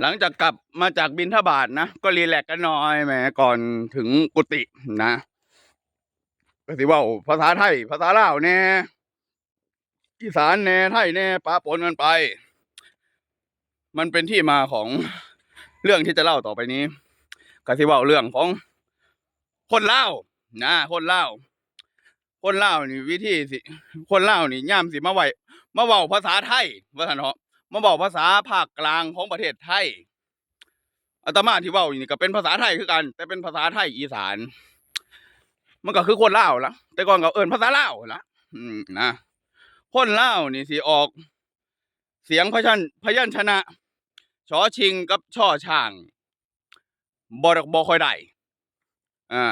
หลังจากกลับมาจากบินทบาทนะ ก็รีแลกซ์กันหน่อยแหมก่อนถึงกุฏินะก็สิว่าภาษาไทย ภาษาลาวแน่อีสานแน่ไทยแน่ปะปนกันไป มันเป็นที่มาของเรื่องที่จะเล่าต่อไปนี้ก็สิว่าเรื่องของคนเล่านะคนเล่าคนเล่านี่วิธีสิ คนเล่านี่ย่ามสิมาไหวมาเว้าภาษาไทยว่าท่านเนาะ มาบอกภาษาภาคกลางของประเทศไทยอาตมาที่เว้าอยู่นี่ก็เป็นภาษาไทยคือกัน แต่เป็นภาษาไทยอีสาน มันก็คือคนลาวละแต่ก่อนก็เอิ้นภาษาลาวละอืมนะคนลาวนี่สิออก เสียงพยัญพยัญชนะชอชิงกับช่อช่างบ่ได้บ่ค่อยได้อ่า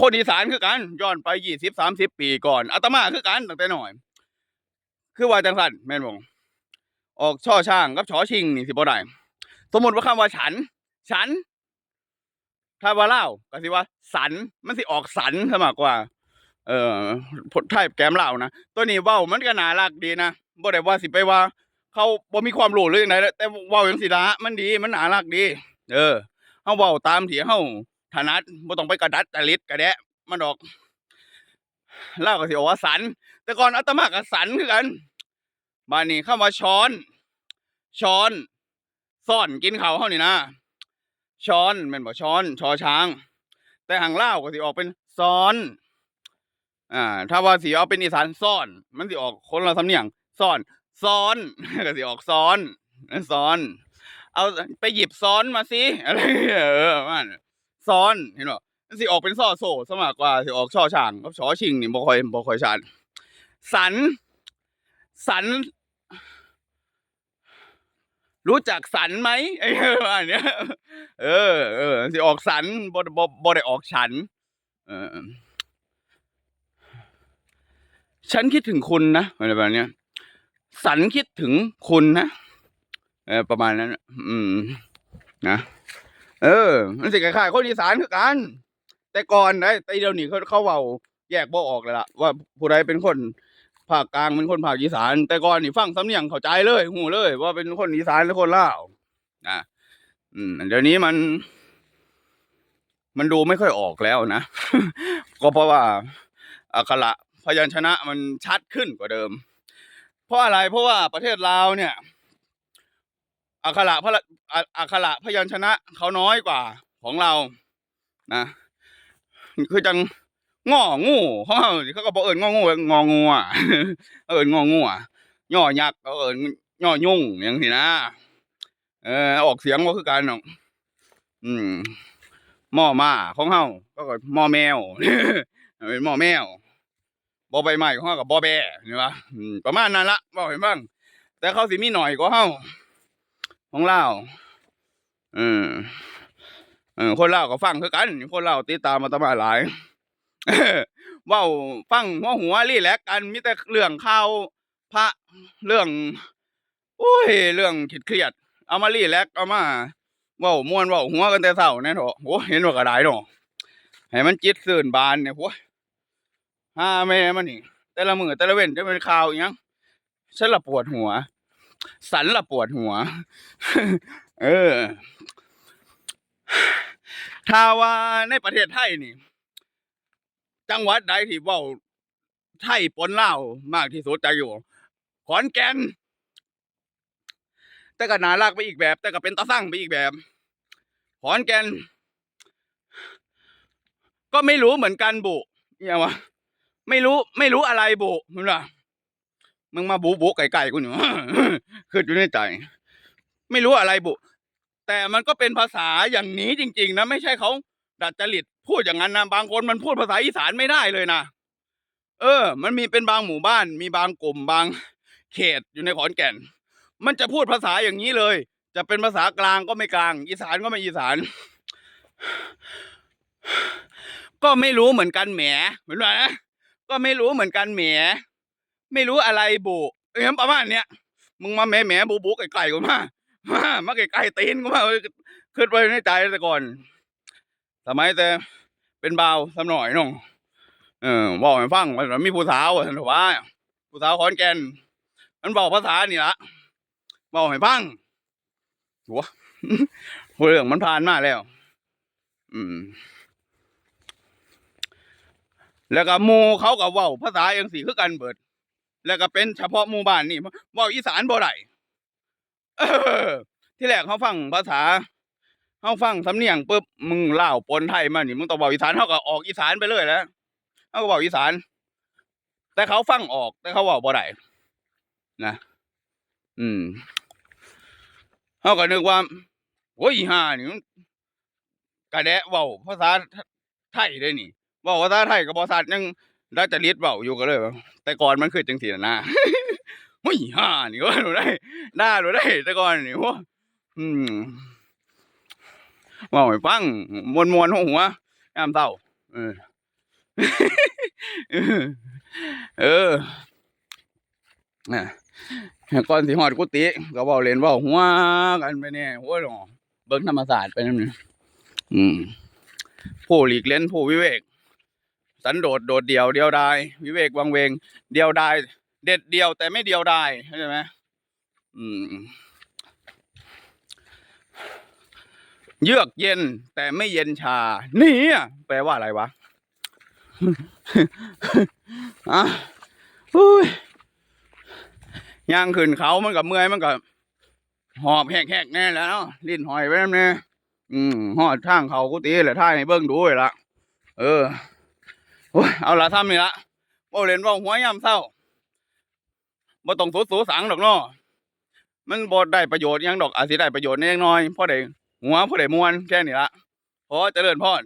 คนอีสานคือกันย้อนไปยี่สิบสามสิบปีก่อนอาตมาคือกันตั้งแต่หน้อย คือว่าจังซั่นแม่นบ่ ออกช่อช่างกับชอชิงนี่สิบ่ได้สมมติว่าคำว่าฉัน ฉันถ้าว่าเล่าก็สิว่า สันมันสิออกสันซะมากกว่า เอ่อพดไทยแกมเล่านะตัวนี้เว้ามันก็น่ารักดีนะบ่ได้ว่าสิไปว่า เขาบ่มีความรู้หรือจังไดแต่เว้าจังซี่ละมันดีมันน่ารักดี เออเฮาเว้าตามที่เฮาถนัดบ่ต้องไปกระดัดจริตกระแดะมันดอกเล่าก็สิออกว่าสัน แต่ก่อนอาตมาก็สันคือกัน บ้านนี้คำว่าช้อน ช้อนซ่อนกินเขาวเฮานี่นะ ช้อนแม่นบ่ช้อนชอช้าง แต่หางเล่าก็สิออกเป็นซ้อน อ่า ถ้าว่าสิเอาเป็นอีสานซ่อน มันสิออกคนละสำเนียงซ่อนซ้อนก็สิออกซ้อนซ้อน เอาไปหยิบซ้อนมาสิอะไรเงี้ยเออมันซ้อนเห็นบ่สิออกเป็นซ่อโซ่ซะมากกว่าสิออกช่อช่างกับชอชิงนี่บ่ค่อยบ่ค่อยชัดสัน สัน รู้จักสันไหมไอ้ประมาณเนี้ยเออเออสิออกสันบ่บ่บ่ได้ออกฉัน เออฉันคิดถึงคุณนะอะไรประมาณเนี้ยสันคิดถึงคุณนะเออประมาณนั้น อืม นะเออมันสิคล้ายๆคนอีสานคือกัน แต่ก่อนนะแต่เดี๋ยวนี้เขาเขาเว้าแยกบ่ออกเลยล่ะว่าผู้ใดเป็นคน ภาคกลางเป็นคนภาคอีสาน แต่ก่อนนี่ฟังสำเนียงเข้าใจเลยหูเลย ว่าเป็นคนอีสานหรือคนลาวนะอืมเดี๋ยวนี้มัน มันดูไม่ค่อยออกแล้วนะ ก็เพราะว่าอักขระพยัญชนะมันชัดขึ้นกว่าเดิม เพราะอะไรเพราะว่าประเทศลาวเนี่ยอักขระพระอักขระพยัญชนะเขาน้อยกว่าของเรานะคือจัง งองูเขาเขาก็บอกเอิญงองูงองูอะเอิญงองูอะย่อยักษ์เขาเอิญย่อยุ่งอย่างนี้นะเออออกเสียงว่าคือกันเนาะอืมหม้อมาของเฮาก็ก็หม้อแมวเป็นหม้อแมวบอใบไม้ของเฮากับบอแบนี่วะประมาณนั้นละบอกเห็นบ้างแต่เขาสิมีหน่อยกว่าเฮาของเราเออเออคนเล่าก็ฟังคือกัน คนเล่าติดตามมาตมาหลาย เว้าฟังหัวหัวรีแลกันมีแต่เรื่องข่าวพระเรื่องโอ้ยเรื่องเครียดเอามารีแลกเอามาเว้าม่วนเว้าหัวกันแต่เช้าแน่เถอะโอ้เห็นว่าก็ไดเนาะให้มันจิตซื่นบานเนี่ยโอ้ยห้าแม่มันนี่แต่ละมือแต่ละเว้นจะเป็นข่าวอีหยังฉันละปวดหัว สันละปวดหัว เออถ้าว่าในประเทศไทยนี่ จังหวัดใดที่เว้าไทยปนลาวมากที่สุดจะอยู่ ขอนแก่นแต่ก็น่ารักไปอีกแบบ แต่ก็เป็นตาสั่งไปอีกแบบ ขอนแก่นก็ไม่รู้เหมือนกันบุเนี่ยวะไม่รู้ ไม่รู้อะไรบุมึงล่ะมึงมาบุบุไก่ๆกูอยู่คืออยู่ในใจไม่รู้อะไรบุแต่มันก็เป็นภาษาอย่างนี้จริง ๆ นะ ไม่ใช่เขาดัดจริต พูดอย่างนั้นนะบางคนมันพูดภาษาอีสานไม่ได้เลยนะเออ มันมีเป็นบางหมู่บ้าน มีบางกลุ่มบางเขตอยู่ในขอนแก่น มันจะพูดภาษาอย่างนี้เลย จะเป็นภาษากลางก็ไม่กลาง อีสานก็ไม่อีสาน ก็ไม่รู้เหมือนกันแหมเหมือนว่านะก็ไม่รู้เหมือนกันแหมไม่รู้อะไรบุเอ้ยประมาณเนี้ยมึงมาแหมแหมบูบูไก่ๆกูมามามาไก่ๆตีนกูมาคิดไว้ในใจแต่ก่อนสมัยแต่ เป็นบ่าสำหน่อยน้องเออบอกให้ฟังว่ามีผู้สาวสันว่าผู้สาวขอนแก่นมันบอกภาษานี่ละบอกให้ฟังหัวเรื่องมันผ่านมาแล้ว อืม แล้วก็มูเขาก็เว้าภาษาอย่างสี่คือกันเบิด แล้วก็เป็นเฉพาะหมู่บ้านนี่เว้าอีสานบ่ได้ที่แรกเขาฟังภาษา เขาฟังสำเนียงปุ๊บมึงเล่าปนไทยมานี่มึงต้องเว้าอีสานเขาก็ออกอีสานไปเลยแล้วเขาก็เว้าอีสาน แต่เขาฟังออกแต่เขาเว้าบ่ได้นะอืมเขาก็นึกว่าโอ้ยห่านี่กระแดะเว้าภาษาไทยได้นี่เว้าภาษาไทยกับภาษายังได้จะลิดเว้าอยู่ก็เลย แต่ก่อนมันคือจังซี่น่ะนะโอ้ยห่านี่ว่าหนูได้หน้าหนูได้แต่ก่อนนี่ว่าอืม ว่าให้ฟังมวนมวนหัวหัวยามเศร้าเออ เออน่ะก่อนสิฮอดกุฏิก็เว้าเล่นว้าหัวกันไปเนี่ยโอ้ยหนอเบิ่งธรรมศาสตร์ไปนำนี่อืมผู้หลีกเล่นผู้วิเวก สันโดษโดดเดี่ยวเดียวดายวิเวกวังเวง เดียวดายเด็ดเดียวแต่ไม่เดียวดายเข้าใจไหมอืม เยือกเย็นแต่ไม่เย็นชา นี่แปลว่าอะไรวะอะอุ้ยย่างขึ้นเขามันกับเมื่อยมันกับหอบแหกๆแน่แล้วลิ้นหอยไปนั่นเนี่ยอืมหอดทางเขากุฏิแหละท่ายให้เบิ่งดูเลยละเออโอ้ยเอาละทำนี่ละโอ้เล่นว่าหัวยามเศร้าบ่ต้องสูสูสังดอกเนาะมันบ่ได้ประโยชน์ยังดอกอาจสิได้ประโยชน์นิดน้อยพอได้ หัวพอได้มวนแค่นี้ละขอเจริญพร